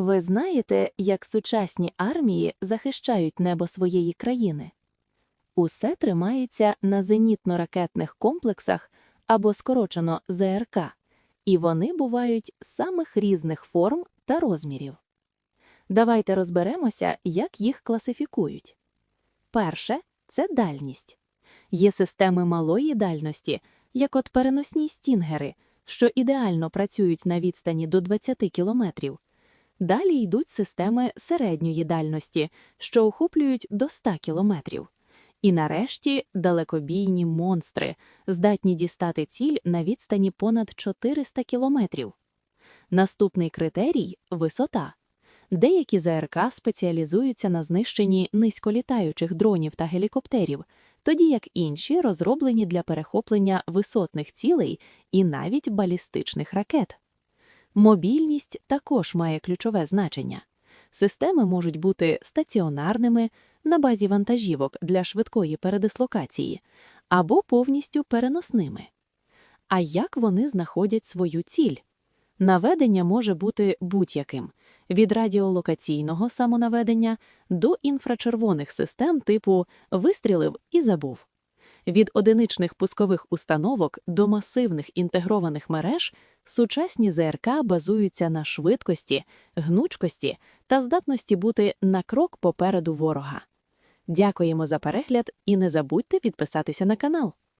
Ви знаєте, як сучасні армії захищають небо своєї країни? Усе тримається на зенітно-ракетних комплексах або скорочено ЗРК, і вони бувають самих різних форм та розмірів. Давайте розберемося, як їх класифікують. Перше це дальність. Є системи малої дальності, як от переносні стінгери, що ідеально працюють на відстані до 20 кілометрів. Далі йдуть системи середньої дальності, що охоплюють до 100 кілометрів. І нарешті далекобійні монстри, здатні дістати ціль на відстані понад 400 кілометрів. Наступний критерій висота. Деякі ЗРК спеціалізуються на знищенні низьколітаючих дронів та гелікоптерів, тоді як інші розроблені для перехоплення висотних цілей і навіть балістичних ракет. Мобільність також має ключове значення. Системи можуть бути стаціонарними на базі вантажівок для швидкої передислокації або повністю переносними. А як вони знаходять свою ціль? Наведення може бути будь-яким від радіолокаційного самонаведення до інфрачервоних систем типу вистрілив і забув. Від одиничних пускових установок до масивних інтегрованих мереж сучасні ЗРК базуються на швидкості, гнучкості та здатності бути на крок попереду ворога. Дякуємо за перегляд і не забудьте підписатися на канал.